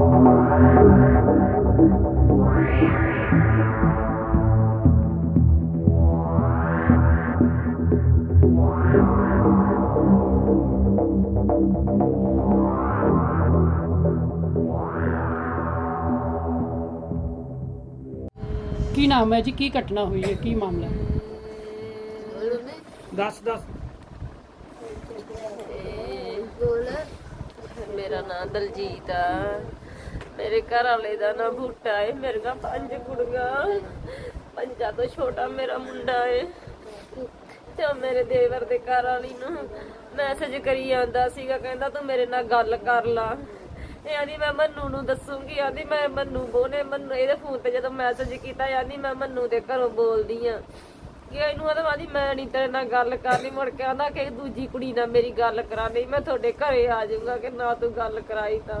ਕੀ ਨਾਮ ਹੈ ਜੀ, ਕੀ ਘਟਨਾ ਹੋਈ ਹੈ, ਕੀ ਮਾਮਲਾ ਹੈ? ਦੱਸ ਦੱਸ। ਮੇਰਾ ਨਾਂ ਦਲਜੀਤ ਆ। ਮੇਰੇ ਘਰ ਵਾਲੇ ਦਾ ਨਾਂ ਬੂਟਾ ਏ। ਮੇਰੇ ਕੋਲ ਪੰਜ ਕੁੜੀਆਂ ਪੰਜਾਂ ਤੋਂ ਛੋਟਾ ਮੇਰਾ ਮੁੰਡਾ ਏ। ਤੇ ਉਹ ਮੇਰੇ ਦੇਵਰ ਦੇ ਘਰ ਵਾਲੀ ਨੂੰ ਮੈਸੇਜ ਕਰੀ ਜਾਂਦਾ ਸੀਗਾ, ਕਹਿੰਦਾ ਤੂੰ ਮੇਰੇ ਨਾਲ ਗੱਲ ਕਰ ਲਾ। ਇਹ ਆਂਦੀ ਮੈਂ ਮੰਨੂ ਨੂੰ ਦੱਸੂਗੀ ਆਂਦੀ ਮੈਂ ਮੰਨੂ ਬੋਨੇ ਮੰਨੂ ਇਹਦੇ ਫੋਨ ਤੇ ਜਦੋਂ ਮੈਸੇਜ ਕੀਤਾ ਆਂਦੀ ਮੈਂ ਮੰਨੂ ਦੇ ਘਰੋਂ ਬੋਲਦੀ ਆ। ਕਿ ਇਹਨੂੰ ਆਦਾ ਆਂਦੀ ਮੈਂ ਨਹੀਂ ਤੇਰੇ ਨਾਲ ਗੱਲ ਕਰਨੀ, ਮੁੜ ਕੇ ਆਂਦਾ ਕਿ ਦੂਜੀ ਕੁੜੀ ਨਾਲ ਮੇਰੀ ਗੱਲ ਕਰਾ ਨਹੀਂ ਮੈਂ ਤੁਹਾਡੇ ਘਰੇ ਆ ਜਾਊਂਗਾ ਕਿ ਨਾ ਤੂੰ ਗੱਲ ਕਰਾਈ ਤਾਂ।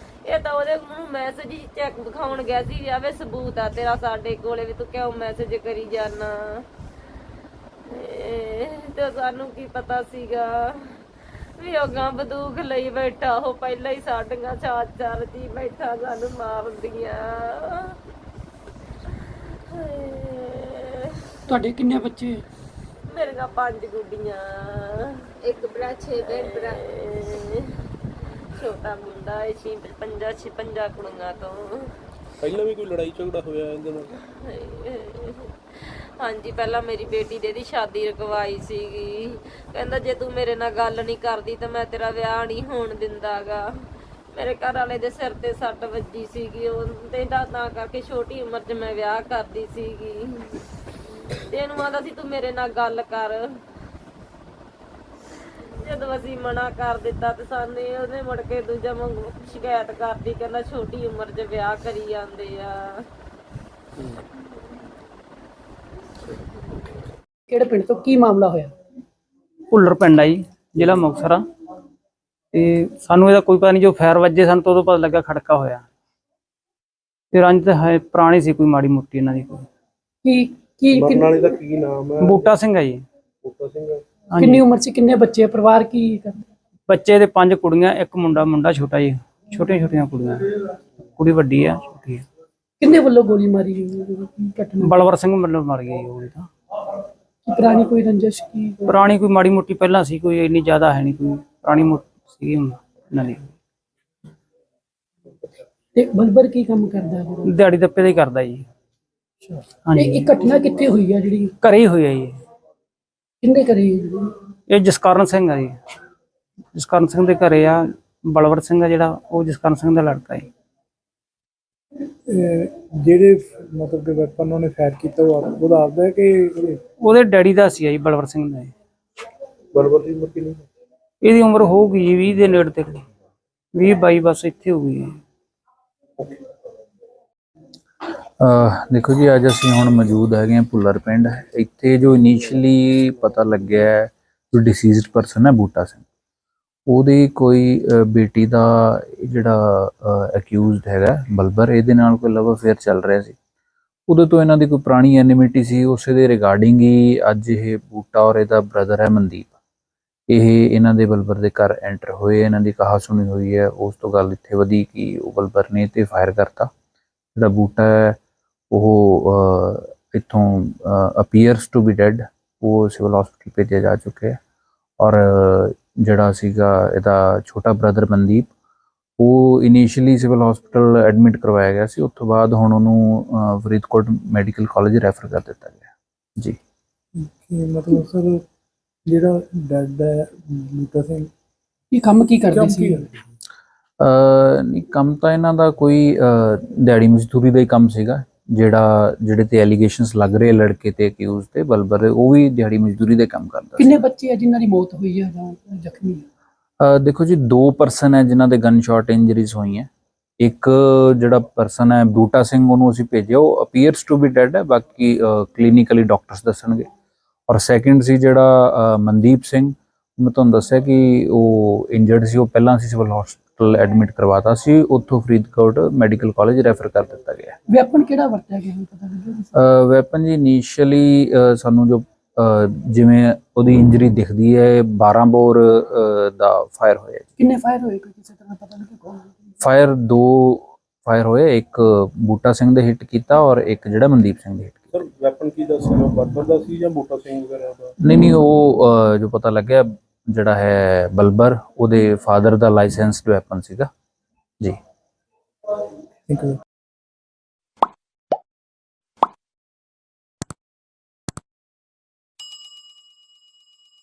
ਇਹ ਤਾਂ ਉਹਦੇ ਨੂੰ ਮੈਸੇਜ ਹੀ ਚੈੱਕ ਦਿਖਾਉਣ ਗਿਆ ਸੀ ਵੀ ਆਵੇ ਸਬੂਤ ਆ ਤੇਰਾ ਸਾਡੇ ਕੋਲੇ ਵੀ ਤੂੰ ਕਿਉਂ ਮੈਸੇਜ ਕਰੀ ਜਾਨਾ। ਇਹ ਤੇ ਸਾਨੂੰ ਕੀ ਪਤਾ ਸੀਗਾ ਵੀ ਉਹ ਗਾਂ ਬੰਦੂਕ ਲਈ ਬੈਠਾ ਉਹ ਪਹਿਲਾਂ ਹੀ ਸਾਡੀਆਂ ਚਾਰ ਚਾਰ ਜੀ ਬੈਠਾ ਸਾਨੂੰ ਮਾਰਦੀਆਂ। ਤੁਹਾਡੇ ਕਿੰਨੇ ਬੱਚੇ? ਮੇਰੀਆਂ ਪੰਜ ਗੁੱਡੀਆਂ। ਇੱਕ ਭਰਾ ਛੇ ਭੈਣ ਭਰਾ। ਛੋਟਾ ਮੁੰਡਾ ਹੈ ਛੇ ਪੰਜਾ ਛੇ ਪੰਜਾ ਕੁੜੀਆਂ ਤੋਂ। ਪਹਿਲਾਂ ਵੀ ਕੋਈ ਲੜਾਈ ਝਗੜਾ ਹੋਇਆ ਇਹਦੇ ਨਾਲ? ਹਾਂਜੀ ਪਹਿਲਾਂ ਮੇਰੀ ਬੇਟੀ ਦੇ ਦੀ ਸ਼ਾਦੀ ਰਕਵਾਈ ਸੀਗੀ। ਕਹਿੰਦਾ ਜੇ ਤੂੰ ਮੇਰੇ ਨਾਲ ਗੱਲ ਨਹੀਂ ਕਰਦੀ ਤਾਂ ਮੈਂ ਤੇਰਾ ਵਿਆਹ ਨਹੀਂ ਹੋਣ ਦਿੰਦਾਗਾ। ਮੇਰੇ ਘਰ ਵਾਲੇ ਦੇ ਸਿਰ ਤੇ ਸੱਟ ਵੱਜੀ ਸੀਗੀ। ਉਹ ਤੇ ਦਾ ਤਾਂ ਕਰਕੇ ਛੋਟੀ ਉਮਰ 'ਚ ਮੈਂ ਵਿਆਹ ਕਰਦੀ ਸੀਗੀ। ਤੇ ਇਹਨੂੰ ਆਦਾ ਸੀ ਤੂੰ ਮੇਰੇ ਨਾਲ ਗੱਲ ਕਰ। ਜਦੋਂ ਅਸੀਂ ਮਨਾ ਕਰ ਦਿੱਤਾ ਤੇ ਸਾਨੇ ਉਹਨੇ ਮੁੜ ਕੇ ਦੂਜਾ ਮੰਗ ਸ਼ਿਕਾਇਤ ਕਰਦੀ ਕਹਿੰਦਾ ਛੋਟੀ ਉਮਰ 'ਚ ਵਿਆਹ ਕਰੀ ਜਾਂਦੇ ਆ। ਕਿਹੜੇ ਪਿੰਡ ਤੋਂ ਕੀ ਮਾਮਲਾ ਹੋਇਆ? ਭੁੱਲਰ ਪਿੰਡ ਆ ਜੀ ਜ਼ਿਲ੍ਹਾ ਮੁਕਤਸਰ ਆ। ਤੇ ਸਾਨੂੰ ਇਹਦਾ ਕੋਈ ਪਤਾ ਨਹੀਂ ਜੋ ਫਾਇਰ ਵੱਜੇ ਸਾਨੂੰ ਤਾਂ ਉਦੋਂ ਪਤਾ ਲੱਗਾ ਖੜਕਾ ਹੋਇਆ। ਤੇ ਰੰਜ ਤਾਂ ਹੈ ਪੁਰਾਣੀ ਸੀ ਕੋਈ ਮਾੜੀ ਮੋਟੀ ਇਹਨਾਂ ਦੀ ਕੋਈ। ਕੀ ਕੀ ਮਰਨ ਵਾਲੇ ਦਾ ਕੀ ਨਾਮ ਹੈ? ਬੂਟਾ ਸਿੰਘ ਆ ਜੀ। ਬੂਟਾ ਸਿੰਘ ਹਾਂਜੀ। ਕਿੰਨੀ ਉਮਰ 'ਚ ਕਿੰਨੇ ਬੱਚੇ ਪਰਿਵਾਰ ਕੀ ਕਰਦਾ? ਬੱਚੇ ਦੇ ਪੰਜ ਕੁੜੀਆਂ ਇੱਕ ਮੁੰਡਾ ਮੁੰਡਾ ਛੋਟਾ ਜੀ। ਛੋਟੀਆਂ ਛੋਟੀਆਂ ਕੁੜੀਆਂ। ਕੁੜੀ ਵੱਡੀ ਆ ਛੋਟੀ ਆ। ਕਿੰਨੇ ਵੱਲੋਂ ਗੋਲੀ ਮਾਰੀ ਗਈ? ਘਟਨਾ? ਬਲਵਰ ਸਿੰਘ ਮਤਲਬ ਮਰ ਗਈ ਉਹ ਤਾਂ। ਕੀ ਪੁਰਾਣੀ ਕੋਈ ਰੰਜਿਸ਼ ਕੀ? ਪੁਰਾਣੀ ਕੋਈ ਮਾੜੀ ਮੋਟੀ ਪਹਿਲਾਂ ਸੀ ਕੋਈ ਇੰਨੀ ਜ਼ਿਆਦਾ ਹੈ ਨਹੀਂ ਕੋਈ ਪੁਰਾਣੀ ਮੋਟੀ ਸੀਗੀ ਇਹਨਾਂ ਦੀ। ਤੇ ਬਲਬਰ ਕੀ ਕੰਮ ਕਰਦਾ ਹੈ? ਫਿਰ? ਦਿਹਾੜੀ ਦੱਪੇ ਦਾ ਹੀ ਕਰਦਾ ਜੀ। ਹਾਂਜੀ। ਇਹ ਘਟਨਾ ਕਿੱਥੇ ਹੋਈ ਹੈ ਜਿਹੜੀ? ਘਰੇ ਹੀ ਹੋਇਆ ਜੀ। ਕਿੰਨੇ ਕਰੀ ਹੈ? ਇਹ ਜਸਕਰਨ ਸਿੰਘ ਆ ਜੀ ਜਸਕਰਨ ਸਿੰਘ ਦੇ ਘਰੇ ਆ ਬਲਵਰ ਸਿੰਘ ਆ ਜਿਹੜਾ ਉਹ ਜਸਕਰਨ ਸਿੰਘ ਦਾ ਲੜਕਾ ਹੈ ਅਹ ਜਿਹੜੇ ਮਤਲਬ ਕਿ ਵੈਪਨ ਉਹਨੇ ਫਾਇਰ ਕੀਤਾ ਉਹ ਆਪ- ਉਹਦਾ ਆਪਦਾ ਹੈ ਕਿ ਉਹਦੇ ਡੈਡੀ ਦਾ ਸੀ ਆ ਜੀ ਬਲਵਰ ਸਿੰਘ ਦਾ ਜੀ। ਬਰਬਰ ਦੀ ਮੁਰਕੀ ਨਹੀਂ ਇਹਦੀ ਉਮਰ ਹੋਊਗੀ ਜੀ 20 ਦੇ ਨੇੜੇ ਤੱਕ 20 22 ਬਸ ਇੱਥੇ ਹੋਊਗੀ ਜੀ। ਦੇਖੋ ਜੀ, ਅੱਜ ਅਸੀਂ ਹੁਣ ਮੌਜੂਦ ਹੈਗੇ ਹਾਂ ਭੁੱਲਰ ਪਿੰਡ। ਇੱਥੇ ਜੋ ਇਨੀਸ਼ੀਅਲੀ ਪਤਾ ਲੱਗਿਆ ਜੋ ਡਿਸੀਜ਼ਡ ਪਰਸਨ ਹੈ, ਬੂਟਾ ਸਿੰਘ। ਉਹਦੀ ਕੋਈ ਬੇਟੀ ਦਾ ਜਿਹੜਾ ਅਕਿਊਜ਼ਡ ਹੈਗਾ, ਬਲਬਰ, ਇਹਦੇ ਨਾਲ ਕੋਈ ਲਵ ਅਫੇਅਰ ਚੱਲ ਰਿਹਾ ਸੀ। ਉਹਦੇ ਤੋਂ ਇਹਨਾਂ ਦੀ ਕੋਈ ਪੁਰਾਣੀ ਐਨਿਮਿਟੀ ਸੀ। ਉਸੇ ਦੇ ਰਿਗਾਰਡਿੰਗ ਹੀ ਅੱਜ ਇਹ ਬੂਟਾ ਔਰ ਇਹਦਾ ਬ੍ਰਦਰ ਹੈ ਮਨਦੀਪ। ਇਹ ਇਹਨਾਂ ਦੇ ਬਲਬਰ ਦੇ ਘਰ ਐਂਟਰ ਹੋਏ, ਇਹਨਾਂ ਦੀ ਕਹਾ ਸੁਣੀ ਹੋਈ ਹੈ। ਉਸ ਤੋਂ ਗੱਲ ਇੱਥੇ ਵਧੀ ਕਿ ਉਹ ਬਲਬਰ ਨੇ ਤੇ ਫਾਇਰ ਕਰਤਾ। ਜਿਹੜਾ ਬੂਟਾ ਹੈ ਉਹ ਇੱਥੋਂ ਅਪੀਅਰਸ ਟੂ ਬੀ ਡੈਡ ਉਹ ਸਿਵਲ ਹਸਪੀਟਲ ਭੇਜਿਆ ਜਾ ਚੁੱਕਿਆ ਹੈ। ਔਰ ਜਿਹੜਾ ਸੀਗਾ ਇਹਦਾ ਛੋਟਾ ਬ੍ਰਦਰ ਮਨਦੀਪ ਉਹ ਇਨੀਸ਼ੀਅਲੀ ਸਿਵਲ ਹਸਪੀਟਲ ਐਡਮਿਟ ਕਰਵਾਇਆ ਗਿਆ ਸੀ। ਉਸ ਤੋਂ ਬਾਅਦ ਹੁਣ ਉਹਨੂੰ ਫਰੀਦਕੋਟ ਮੈਡੀਕਲ ਕਾਲਜ ਰੈਫਰ ਕਰ ਦਿੱਤਾ ਗਿਆ ਜੀ। ਕਿ ਮਤਲਬ ਸਰ ਜਿਹੜਾ ਡੈਡ ਹੈ ਬੂਟਾ ਸਿੰਘ ਇਹ ਕੰਮ ਕੀ ਕਰਦੇ ਸੀ? ਅਹ ਨਹੀਂ ਕੰਮ ਤਾਂ ਇਹਨਾਂ ਦਾ ਕੋਈ ਦਿਹਾੜੀ ਮਜ਼ਦੂਰੀ ਦਾ ਹੀ ਕੰਮ ਸੀਗਾ। ਜਿਹੜਾ ਜਿਹੜੇ ਤੇ ਐਲੀਗੇਸ਼ਨਸ ਲੱਗ ਰਹੇ ਲੜਕੇ ਤੇ ਅਕਿਊਜ਼ ਤੇ ਬਲਬਰ ਉਹ ਵੀ ਦਿਹਾੜੀ ਮਜ਼ਦੂਰੀ ਦੇ ਕੰਮ ਕਰਦਾ ਸੀ। ਕਿੰਨੇ ਬੱਚੇ ਆ ਜਿਨ੍ਹਾਂ ਦੀ ਮੌਤ ਹੋਈ ਹੈ ਜਾਂ ਜ਼ਖਮੀ ਅਹ, ਦੇਖੋ ਜੀ ਦੋ ਪਰਸਨ ਹੈ ਜਿਨ੍ਹਾਂ ਦੇ ਗਨ ਸ਼ਾਟ ਇੰਜਰੀਜ਼ ਹੋਈਆਂ। ਇੱਕ ਜਿਹੜਾ ਪਰਸਨ ਹੈ ਬੂਟਾ ਸਿੰਘ ਉਹਨੂੰ ਅਸੀਂ ਭੇਜਿਆ ਉਹ ਅਪੀਅਰਸ ਟੂ ਬੀ ਡੈਡ ਹੈ ਬਾਕੀ ਕਲੀਨਿਕਲੀ ਡਾਕਟਰਸ ਦੱਸਣਗੇ। ਔਰ ਸੈਕਿੰਡ ਸੀ ਜਿਹੜਾ ਮਨਦੀਪ ਸਿੰਘ ਮੈਂ ਤੁਹਾਨੂੰ ਦੱਸਿਆ ਕਿ ਉਹ ਇੰਜਰਡ ਸੀ ਉਹ ਪਹਿਲਾਂ ਸੀ ਸਿਵਲ ਹਸਪੀਟਲ ਐਡਮਿਟ ਕਰਵਾਤਾ ਸੀ ਉੱਥੋਂ ਫਰੀਦਕੋਟ ਮੈਡੀਕਲ ਕਾਲਜ ਰੈਫਰ ਕਰ ਦਿੱਤਾ ਗਿਆ। ਵੈਪਨ ਕਿਹੜਾ ਵਰਤਿਆ ਗਿਆ ਹੈ ਪਤਾ ਲੱਗਿਆ ਵੈਪਨ ਜੀ ਇਨੀਸ਼ੀਅਲੀ ਸਾਨੂੰ ਜੋ ਜਿਵੇਂ ਉਹਦੀ ਇੰਜਰੀ ਦਿਖਦੀ ਹੈ 12 ਬੋਰ ਦਾ ਫਾਇਰ ਹੋਇਆ ਕਿੰਨੇ ਫਾਇਰ ਹੋਏ ਕੋਈ ਕਿਸੇ ਤਰ੍ਹਾਂ ਪਤਾ ਲੱਗਿਆ ਕੌਣ ਫਾਇਰ ਦੋ ਫਾਇਰ ਹੋਏ ਇੱਕ ਬੂਟਾ ਸਿੰਘ ਦੇ ਹਿੱਟ ਕੀਤਾ ਔਰ ਇੱਕ ਜਿਹੜਾ ਮਨਦੀਪ ਸਿੰਘ ਦੇ ਹਿੱਟ ਕੀਤਾ। ਸਰ ਵੈਪਨ ਕੀ ਦਾ ਸੀ ਬਰਬਰ ਦਾ ਸੀ ਜਾਂ ਬੂਟਾ ਸਿੰਘ ਵਗੈਰਾ ਦਾ? ਨਹੀਂ ਨਹੀਂ ਉਹ ਜੋ ਪਤਾ ਲੱਗਿਆ ਜਿਹੜਾ ਹੈ ਬਲਬਰ ਉਹਦੇ ਫਾਦਰ ਦਾ ਲਾਇਸੈਂਸਡ ਵੈਪਨ ਸੀਗਾ। ਜੀ। Thank you